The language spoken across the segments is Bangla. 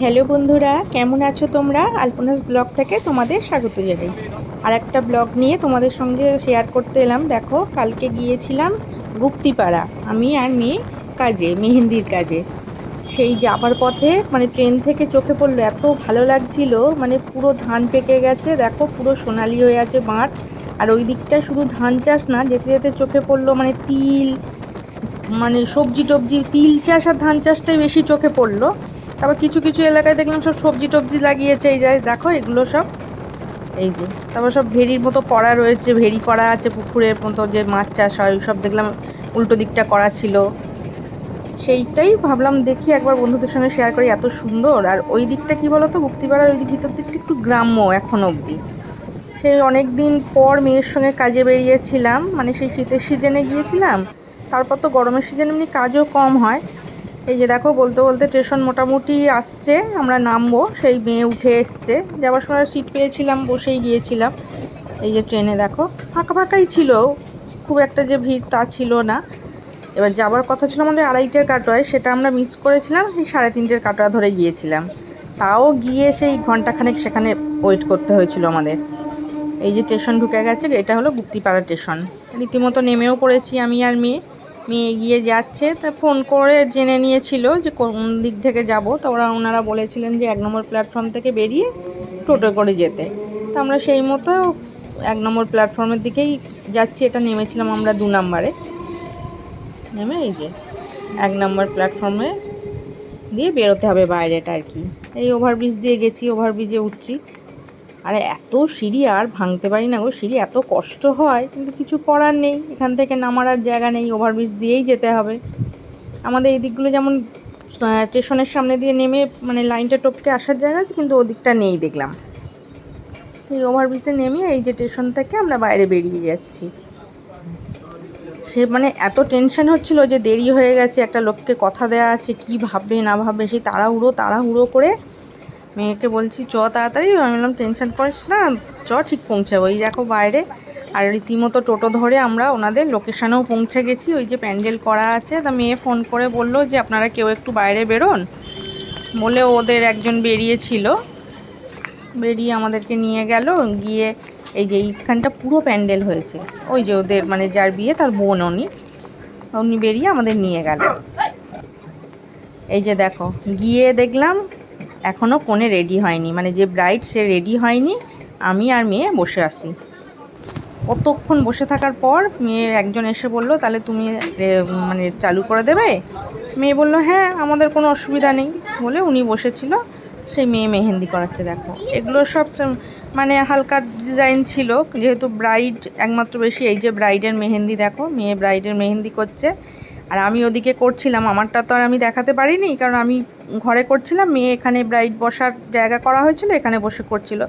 হ্যালো বন্ধুরা, কেমন আছো তোমরা? আলপনাস ব্লগ থেকে তোমাদের স্বাগত জানাই। আর একটা ব্লগ নিয়ে তোমাদের সঙ্গে শেয়ার করতে এলাম। দেখো, কালকে গিয়েছিলাম গুপ্তিপাড়া, আমি আর মেয়ে কাজে, মেহেন্দির কাজে। সেই যাবার পথে মানে ট্রেন থেকে চোখে পড়ল, এত ভালো লাগছিল মানে পুরো ধান পেকে গেছে, দেখো, পুরো সোনালি হয়ে আছে মাঠ আর ওই দিকটা শুধু ধান চাষ না, যেতে যেতে চোখে পড়ল মানে তিল মানে সবজি টবজি, তিল চাষ আর ধান চাষটাই বেশি চোখে পড়ল। তারপর কিছু কিছু এলাকায় দেখলাম সব সবজি টবজি লাগিয়েছে, এই যে দেখো এগুলো সব। এই যে, তারপর সব ভেরির মতো করা রয়েছে ভেরি করা আছে পুকুরের মতো, যে মাছ চাষ হয় সব দেখলাম উল্টো দিকটা করা ছিল। সেইটাই ভাবলাম দেখি একবার বন্ধুদের সঙ্গে শেয়ার করি, এত সুন্দর। আর ওই দিকটা কি বলো তো মুক্তিপাড়ার ওই দিক ভিতর দিকটা একটু গ্রাম্য এখন অবধি। সেই অনেক দিন পর মেয়ের সঙ্গে কাজে বেরিয়েছিলাম মানে সেই শীতের সিজনে গিয়েছিলাম, তারপর তো গরমের সিজনে এমনি কাজও কম হয়। এই যে দেখো, বলতে বলতে স্টেশন মোটামুটি আসছে, আমরা নামবো। সেই মেয়ে উঠে এসছে। যাওয়ার সময় সিট পেয়েছিলাম, বসেই গিয়েছিলাম। এই যে ট্রেনে দেখো, ফাঁকা ফাঁকাই ছিল। খুব একটা যে ভিড় তা ছিল না। এবার যাবার কথা ছিল আমাদের আড়াইটের কাটোয়ায়, সেটা আমরা মিস করেছিলাম। সেই সাড়ে তিনটের কাটোয়া ধরে গিয়েছিলাম। তাও গিয়ে সেই ঘন্টাখানেক সেখানে ওয়েট করতে হয়েছিল আমাদের। এই যে স্টেশন ঢুকে গেছে, এটা হলো গুপ্তিপাড়া স্টেশন রীতিমতো নেমেও পড়েছি আমি আর মেয়ে। মেয়ে এগিয়ে যাচ্ছে, তা ফোন করে জেনে নিয়েছিল যে কোন দিক থেকে যাব। তো ওরা ওনারা বলেছিলেন যে এক নম্বর প্ল্যাটফর্ম থেকে বেরিয়ে টোটো করে যেতে। তো আমরা সেই মতো এক নম্বর প্ল্যাটফর্মের দিকেই যাচ্ছি, এটা নেমেছিলাম আমরা দু নম্বরে। নেমে এই যে এক নম্বর প্ল্যাটফর্মে দিয়ে বেরোতে হবে বাইরেটা আর কি। এই ওভারব্রিজ দিয়ে গেছি ওভারব্রিজে উঠছি। আরে এত সিঁড়ি আর ভাঙতে পারি না গো, সিঁড়ি এত কষ্ট হয়, কিন্তু কিছু করার নেই। এখান থেকে নামার আর জায়গা নেই ওভারব্রিজ দিয়েই যেতে হবে। আমাদের এই দিকগুলো যেমন স্টেশনের সামনে দিয়ে নেমে মানে লাইনটা টপকে আসার জায়গা আছে, কিন্তু ওদিকটা নেই দেখলাম। এই ওভারব্রিজে নেমে এই যে স্টেশন থেকে আমরা বাইরে বেরিয়ে যাচ্ছি। সে মানে এত টেনশন হচ্ছিল যে দেরি হয়ে গেছে, একটা লোককে কথা দেওয়া আছে, কি ভাববে না ভাববে, সেই তাড়াহুড়ো তাড়াহুড়ো করে মেয়েকে বলছি, চ তাড়াতাড়ি। আমি বললাম, টেনশন করিস না, চ, ঠিক পৌঁছাবো। এই দেখো বাইরে। আর রীতিমতো টোটো ধরে আমরা ওনাদের লোকেশানেও পৌঁছে গেছি। ওই যে প্যান্ডেল করা আছে। তা মেয়ে ফোন করে বলল যে, আপনারা কেউ একটু বাইরে বেরোন? বলে ওদের একজন বেরিয়েছিল। বেরিয়ে আমাদেরকে নিয়ে গেল। গিয়ে এই যে এইখানটা পুরো প্যান্ডেল হয়েছে। ওই যে ওদের মানে যার বিয়ে, তার বোন উনি। উনি বেরিয়ে আমাদের নিয়ে গেল। এই যে দেখো, গিয়ে দেখলাম এখনও কোণে রেডি হয়নি। মানে যে ব্রাইড সে রেডি হয়নি, আমি আর মেয়ে বসে আসি কতক্ষণ বসে থাকার পর মেয়ে একজন এসে বলল, তাহলে তুমি মানে চালু করে দেবে? মেয়ে বলল হ্যাঁ আমাদের কোনো অসুবিধা নেই। বলে উনি বসেছিল। সেই মেয়ে মেহেন্দি করাচ্ছে, দেখো। এগুলো সব মানে হালকা ডিজাইন ছিল। যেহেতু ব্রাইড একমাত্র বেশি, এই যে ব্রাইডের মেহেন্দি, দেখো, মেয়ে ব্রাইডের মেহেন্দি করছে। আর আমি ওদিকে করছিলাম, আমারটা তো আর আমি দেখাতে পারিনি, কারণ আমি ঘরে করছিলাম, মেয়ে এখানে ব্রাইড বসার জায়গা করা হয়েছিল, এখানে বসে করছিল।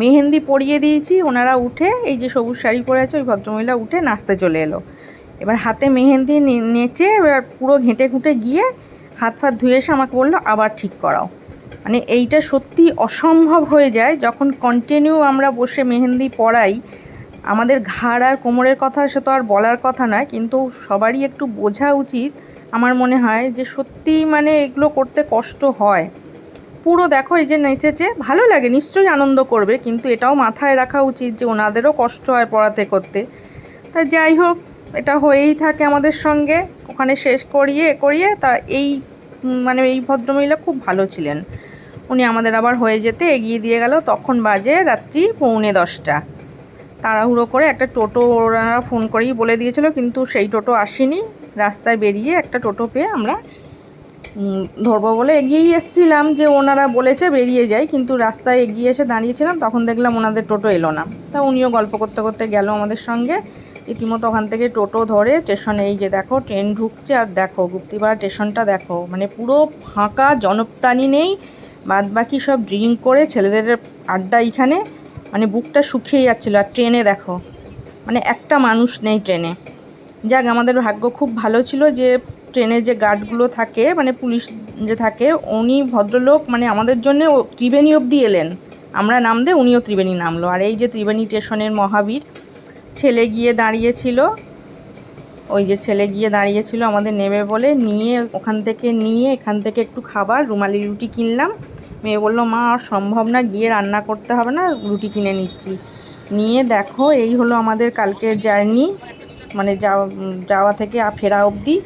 মেহেন্দি পরিয়ে দিয়েছি, ওনারা উঠে, এই যে সবুজ শাড়ি পরে আছে, ওই ভদ্রমহিলা উঠে নাচতে চলে এলো। এবার হাতে মেহেন্দি নেচে এবার পুরো ঘেঁটে ঘুঁটে গিয়ে হাত ফাত ধুয়ে এসে আমাকে বলল, আবার ঠিক করাও। মানে এইটা সত্যি অসম্ভব হয়ে যায়, যখন কন্টিনিউ আমরা বসে মেহেন্দি পড়াই আমাদের ঘাড় আর কোমরের কথা সে তো আর বলার কথা নয়, কিন্তু সবারই একটু বোঝা উচিত আমার মনে হয় যে সত্যি মানে এগুলো করতে কষ্ট হয়। পুরো দেখো এই যে নেচেছে ভালো লাগে, নিশ্চয়ই আনন্দ করবে, কিন্তু এটাও মাথায় রাখা উচিত যে ওনাদেরও কষ্ট হয় পড়াতে করতে। তা যাই হোক, এটা হয়েই থাকে আমাদের সঙ্গে, ওখানে শেষ করিয়ে করিয়ে তা এই মানে এই ভদ্রমহিলা খুব ভালো ছিলেন। উনি আমাদের আবার হয়ে যেতে এগিয়ে দিয়ে গেল, তখন বাজে রাত্রি পৌনে দশটা। তাড়াহুড়ো করে একটা টোটো ওনারা ফোন করেই বলে দিয়েছিল, কিন্তু সেই টোটো আসেনি। রাস্তায় বেরিয়ে একটা টোটো পেয়ে আমরা ধরবো বলে এগিয়েই এসছিলাম যে ওনারা বলেছে বেরিয়ে যাই, কিন্তু রাস্তায় এগিয়ে এসে দাঁড়িয়েছিলাম, তখন দেখলাম ওনাদের টোটো এলো না। তা উনিও গল্প করতে করতে গেল আমাদের সঙ্গে। ইতিমতো ওখান থেকে টোটো ধরে স্টেশনে, এই যে দেখো, ট্রেন ঢুকছে, আর দেখো, গুপ্তিপাড়া স্টেশনটা দেখো মানে পুরো ফাঁকা, জনপ্রাণী নেই। বাদ বাকি সব ড্রিঙ্ক করে ছেলেদের আড্ডা এইখানে মানে বুকটা শুকিয়ে যাচ্ছিল, আর ট্রেনে দেখো মানে একটা মানুষ নেই ট্রেনে। যাক, আমাদের ভাগ্য খুব ভালো ছিল যে ট্রেনে যে গার্ডগুলো থাকে মানে পুলিশ যে থাকে, উনি ভদ্রলোক মানে আমাদের জন্য ত্রিবেণী অবধি এলেন। আমরা নামদে উনিও ত্রিবেণী নামলো। আর এই যে ত্রিবেণী স্টেশনের মহাবীর, ছেলে গিয়ে দাঁড়িয়েছিল, ওই যে ছেলে গিয়ে দাঁড়িয়েছিল আমাদের নেবে বলে, নিয়ে ওখান থেকে, নিয়ে এখান থেকে একটু খাবার, রুমালি রুটি কিনলাম। মেয়ে বলল, মা, আর সম্ভব না, গিয়ে রান্না করতে হবে না, রুটি কিনে নিচ্ছি। নিয়ে দেখো, এই হলো আমাদের কালকের জার্নি মানে যাওয়া যাওয়া থেকে আ- ফেরা অবধি।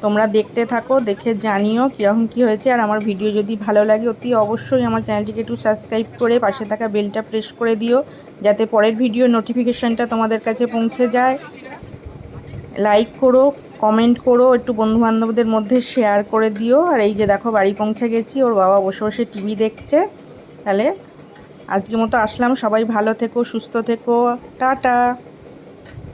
তোমরা দেখতে থাকো, দেখে জানিও কীরকম কী হয়েছে। আর আমার ভিডিও যদি ভালো লাগে, অতি অবশ্যই আমার চ্যানেলটিকে একটু সাবস্ক্রাইব করে পাশে থাকা বেলটা প্রেস করে দিও, যাতে পরের ভিডিও নোটিফিকেশানটা তোমাদের কাছে পৌঁছে যায়। লাইক করো কমেন্ট করো, একটু বন্ধুবান্ধবদের মধ্যে শেয়ার করে দিও। আর এই যে দেখো, বাড়ি পৌঁছে গেছি, ওর বাবা বসে বসে টিভি দেখছে। তাহলে আজকের মতো আসলাম, সবাই ভালো থেকো, সুস্থ থেকো, টাটা।